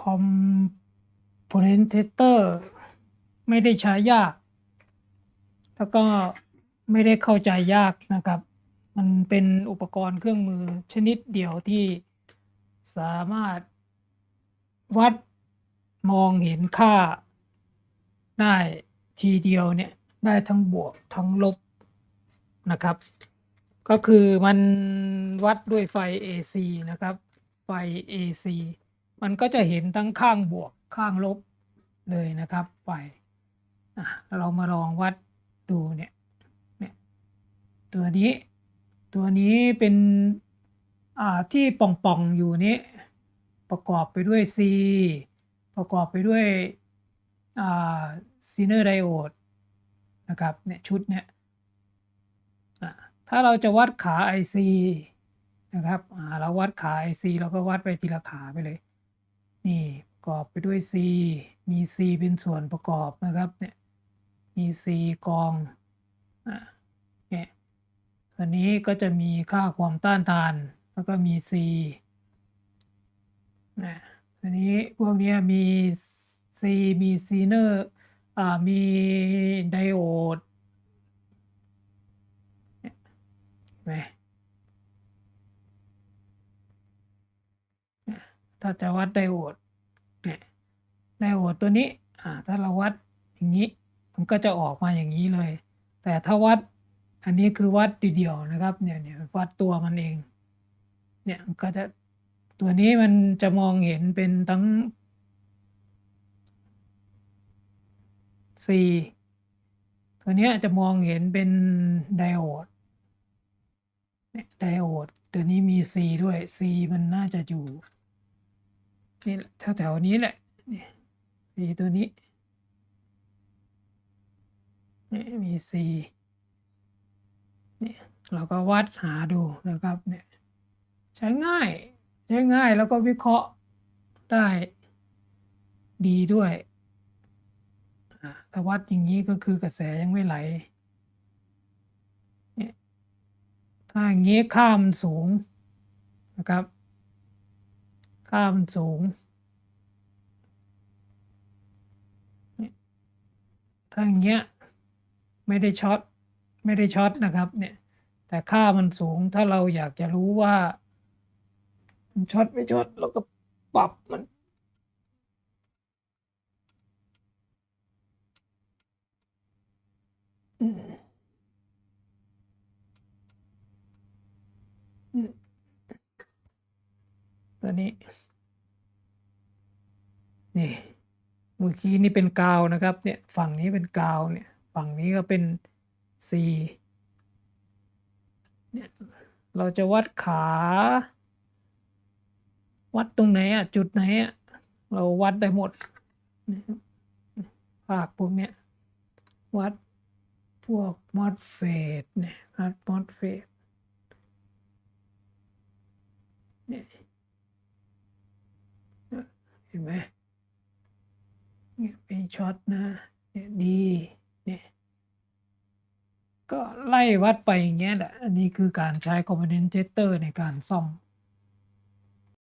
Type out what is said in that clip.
คอมโพเนนเทเตอร์ไม่ได้ใช้ยาก แล้วก็ไม่ได้เข้าใจยากนะครับ มันเป็นอุปกรณ์เครื่องมือชนิดเดียวที่สามารถวัดมองเห็นค่าได้ทีเดียวเนี่ยได้ทั้งบวกทั้งลบนะครับ ก็คือมันวัดด้วยไฟ AC นะครับ ไฟ AC มันก็จะเห็นทั้งข้างบวกข้างลบเลยนะครับไฟอะเรามาลองวัดดูเนี่ยเนี่ยตัวนี้ ตัวนี้เป็นอ่าที่ป่องๆอยู่นี้ประกอบไปด้วย C ประกอบไปด้วยอ่าซีเนอร์ไดโอดนะครับเนี่ยชุดเนี่ยถ้าเราจะวัดขา IC นะครับเราวัดขา IC เราก็วัดไปทีละขาไปเลย นี่ประกอบไปด้วย C มี C เป็นส่วนประกอบนะครับเนี่ยมี C กองอะเนี่ยตัวนี้ก็จะมีค่าความต้านทาน แล้วก็มี C นะอันนี้พวกเนี้ยมี C มีซีเนอร์อ่ามีไดโอดเนี่ยเห็นไหมเนี่ย ถ้าจะวัดไดโอดเนี่ยไดโอดตัวนี้อ่าถ้าเราวัดอย่างนี้ มันก็จะออกมาอย่างนี้เลย แต่ถ้าวัดอันนี้คือวัดเดียวนะครับเนี่ยเนี่ยวัดตัวมันเองเนี่ยก็จะตัวนี้มันจะมองเห็นเป็นทั้ง C ตัวนี้จะมองเห็นเป็นไดโอดเนี่ยไดโอดตัวนี้มี C ด้วย C มันน่าจะอยู่ นี่แถวๆนี้แหละนี่ C ตัวนี้นี่มี C เนี่ยเราก็วัดหาดูนะครับเนี่ยใช้ง่ายใช้ง่ายแล้วก็วิเคราะห์ได้ดีด้วยถ้าวัดอย่างนี้ก็คือกระแสยังไม่ไหล ถ้าอย่างนี้ค่ามันสูงนะครับ ค่ามันสูง ถ้าอย่างเงี้ยไม่ได้ช็อตไม่ได้ช็อตนะครับเนี่ยแต่ค่ามันสูงถ้าเราอยากจะรู้ว่ามันช็อตไม่ช็อตเราก็ปรับมัน อืมอืม ตัวนี้ นี่ เมื่อกี้นี่เป็นกาวนะครับ เนี่ย ฝั่งนี้เป็นกาวเนี่ย ฝั่งนี้ก็เป็น C เนี่ยเราจะวัดขา วัดตรงไหนอะ จุดไหนอะ เราวัดได้หมดภาคพวกเนี้ยวัดพวกมอสเฟตเนี่ยวัดมอสเฟตเนี่ยเห็นไหมเนี่ยเป็นช็อตนะเนี่ยดีเนี่ยก็ไล่วัดไปอย่างเงี้ยแหละ อันนี้คือการใช้คอมโพเนนเตอร์ในการซ่อม